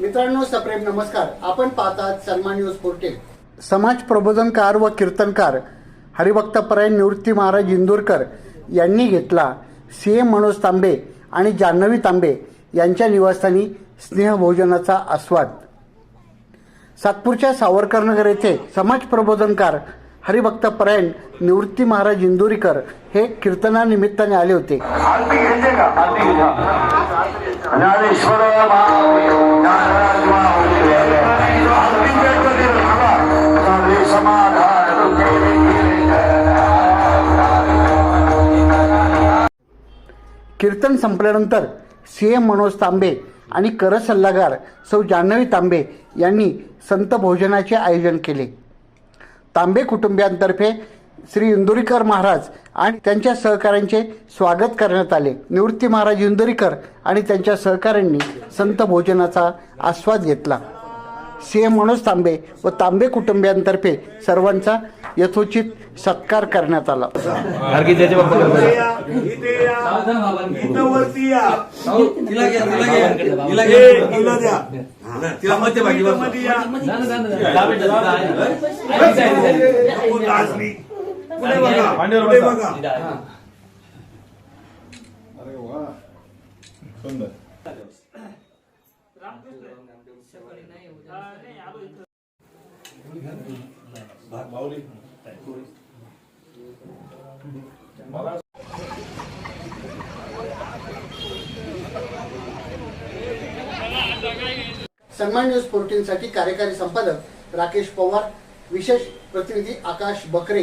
मित्रांनो सप्रेम नमस्कार. आपण पाहतात सन्मान न्यूज फोर्टेल समाज प्रबोधनकार व कीर्तनकार हरिभक्तपरायण निवृत्ती महाराज इंदोरकर यांनी घेतला सी एम मनोज तांबे आणि जान्हवी तांबे यांच्या निवासस्थानी स्नेहभोजनाचा आस्वाद. सातपूरच्या सावरकरनगर येथे समाज प्रबोधनकार हरिभक्तपरायण निवृत्ती महाराज इंदोरीकर हे कीर्तनानिमित्ताने आले होते. ज्ञानेश्वर कीर्तन संपल्यानंतर सी एम मनोज तांबे आणि कर सल्लागार सौ जान्हवी तांबे यांनी संत भोजनाचे आयोजन केले. तांबे कुटुंबियांतर्फे श्री इंदुरीकर महाराज आणि त्यांच्या सहकाऱ्यांचे स्वागत करण्यात आले निवृत्ती महाराज इंदुरीकर आणि त्यांच्या सहकाऱ्यांनी संत भोजनाचा आस्वाद घेतला सी एम मनोज तांबे व तांबे कुटुंबियांतर्फे सर्वांचा यथोचित सत्कार करण्यात आला हे. पुढे बघा. बघा सन्मान न्यूज फोर्टीनसाठी कार्यकारी संपादक राकेश पवार विशेष प्रतिनिधी आकाश बकरे.